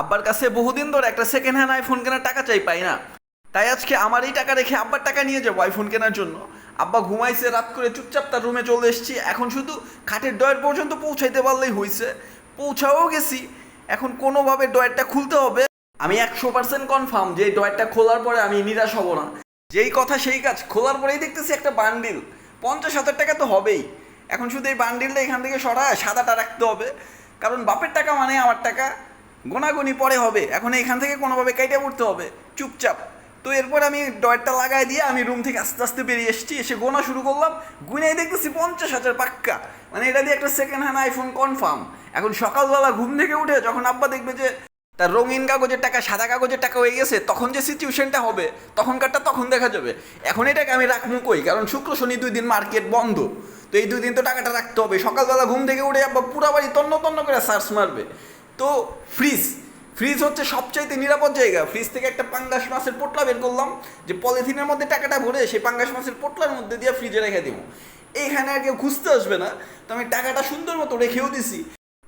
আব্বার কাছে বহুদিন ধরে একটা সেকেন্ড হ্যান্ড আইফোন কেনার টাকা চাই পাই না। তাই আজকে আমার এই টাকা রেখে আব্বার টাকা নিয়ে যাব আইফোন কেনার জন্য। আব্বা ঘুমাইছে, রাত করে চুপচাপ তার রুমে চলে এসেছি। এখন শুধু খাটের ডয়ের পর্যন্ত পৌঁছাইতে পারলেই হয়েছে পৌঁছাও গেছি। এখন কোনোভাবে ডয়েরটা খুলতে হবে। আমি একশো পার্সেন্ট কনফার্ম যে ডয়েরটা খোলার পরে আমি নিরাশ হব না। যেই কথা সেই কাজ, খোলার পরেই দেখতেছি একটা বান্ডিল পঞ্চাশ হাজার টাকা তো হবেই। এখন শুধু এই বান্ডিলটা এখান থেকে সরায় সাদাটা রাখতে হবে। কারণ বাপের টাকা মানে আমার টাকা। গোনাগুনি পরে হবে। এখন এখান থেকে কোনোভাবে কেটে পড়তে হবে। চুপচাপ। তো এরপর আমি ডয়েরটা লাগাই দিয়ে আমি রুম থেকে আস্তে আস্তে বেরিয়ে এসেছি। এসে গোনা শুরু করলাম। গুনেই দেখতেছি পঞ্চাশ হাজার পাক্কা। মানে এটা দিয়ে একটা সেকেন্ড হ্যান্ড আইফোন কনফার্ম এখন সকালবেলা ঘুম থেকে উঠে যখন আব্বা দেখবে যে তার রঙিন কাগজের টাকা, সাদা কাগজের টাকা হয়ে গেছে, তখন যে সিচুয়েশনটা হবে, তখনকারটা তখন দেখা যাবে। এখন এটাকে আমি রাখব কই? কারণ শুক্র, শনি দুই দিন মার্কেট বন্ধ। তো এই দুই দিন তো টাকাটা রাখতে হবে। সকালবেলা ঘুম থেকে উঠে আব্বা পুরা বাড়ি তন্ন তন্ন করে সার্চ মারবে। তো ফ্রিজ ফ্রিজ হচ্ছে সবচাইতে নিরাপদ জায়গা। ফ্রিজ থেকে একটা পাঙ্গাস মাছের পোটলা বের করলাম, যে পলিথিনের মধ্যে টাকাটা ভরে সেই পাঙ্গাস মাছের পোটলার মধ্যে দিয়ে ফ্রিজে রেখে দেবো। এইখানে আর কেউ খুঁজতে আসবে না, তো আমি টাকাটা সুন্দর মতো রেখেও দিছি।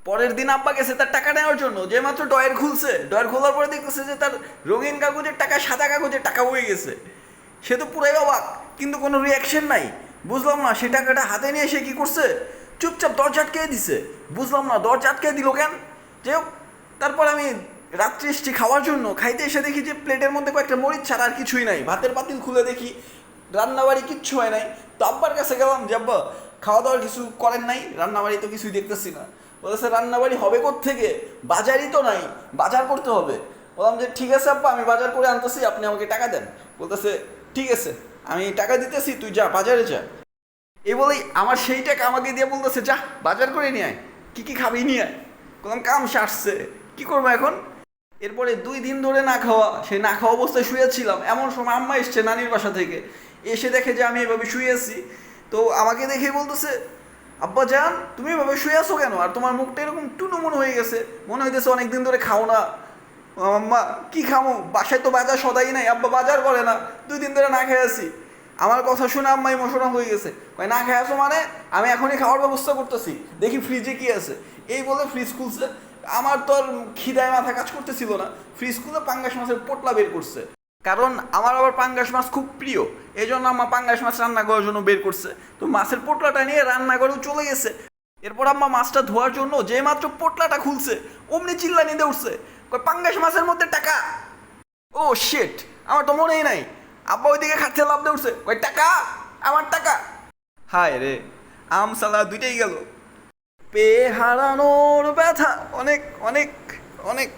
পরের দিন আব্বা গেছে তার টাকা নেওয়ার জন্য, যে মাত্র ডয়ের খুলছে। ডয়ের খোলার পরে দেখতেছে যে তার রঙিন কাগজের টাকা, সাদা কাগজের টাকা হয়ে গেছে। সে তো পুরাই অবাক, কিন্তু কোনো রিয়াকশন নাই। বুঝলাম না, সে টাকাটা হাতে নিয়ে সে কি করছে? চুপচাপ দরজা আটকে দিছে। বুঝলাম না, দরজা আটকে দিল কেন? যে হোক, তারপর আমি রাত্রে এসছি খাওয়ার জন্য। খাইতে এসে দেখি যে প্লেটের মধ্যে কয়েকটা মরিচ ছাড়া আর কিছুই নাই। ভাতের পাতিল খুলে দেখি রান্নাবাড়ি কিচ্ছু হয় নাই। তো আব্বার কাছে গেলাম যে আব্বা খাওয়া দাওয়ার কিছু করেন নাই? রান্নাবাড়ি তো কিছুই দেখতেছি না। বলেছে রান্নাবাড়ি হবে থেকে বাজারই তো নাই বাজার করতে হবে। বললাম যে ঠিক আছে আব্বা আমি বাজার করে আনতেছি আপনি আমাকে টাকা দেন। বলতেছে ঠিক আছে আমি টাকা দিতেছি তুই যা বাজারে যা। এই বলেই আমার সেই টাকা আমাকে দিয়ে বলতেছে যা বাজার করে নিয়ে আয় কী কী খাবি নিয়ে আয়। বললাম কাম সারছে। কী করব এখন? এরপরে দুই দিন ধরে না খাওয়া, সেই না খাওয়া অবস্থায় শুয়েছিলাম। এমন সময় আম্মা এসছে নানির বাসা থেকে। এসে দেখে যে আমি এভাবে শুয়ে আছি তো আমাকে দেখে বলতেছে, আব্বা জান, তুমি এভাবে শুয়ে আছো কেন? আর তোমার মুখটা এরকম টুনু মনে হয়ে গেছে। মনে হইতেছে অনেক দিন ধরে খাও না। আম্মা, কি খামো? বাসায় তো বাজার সদাই নাই। আব্বা বাজার করে না। দুই দিন ধরে না খেয়ে আছি। আমার কথা শুনে আম্মা ইমোশনাল হয়ে গেছে। কয়, না খেয়ে আসো মানে? আমি এখনই খাওয়ার ব্যবস্থা করতেছি। দেখি ফ্রিজে কি আছে। এই বলে ফ্রিজ খুলছে। আমার তো আর খিদায় মাথা কাজ করতেছিল না। ফ্রিজ খুলে পাঙ্গাস মাছের পোটলা বের করছে। কারণ আমার আবার পাঙ্গাস মাছ খুব প্রিয়। এই জন্য আম্মা পাঙ্গাস মাছ রান্না করার জন্য বের করছে। তো মাছের পোটলাটা নিয়ে রান্না করেও চলে গেছে। এরপর আম্মা মাছটা ধোয়ার জন্য যে মাত্র পোটলাটা খুলছে, অমনি চিল্লা নিতে উঠছে। কয়, পাঙ্গাস মাছের মধ্যে টাকা? ও শেট আমার তো মনেই নাই। আব্বা ওইদিকে খাচ্ছে, লাভ দিয়ে উঠছে। কয় টাকা? আমার টাকা। হায় রে, আম সালা দুইটাই গেল। পে হারানোর ব্যথা, অনেক অনেক অনেক।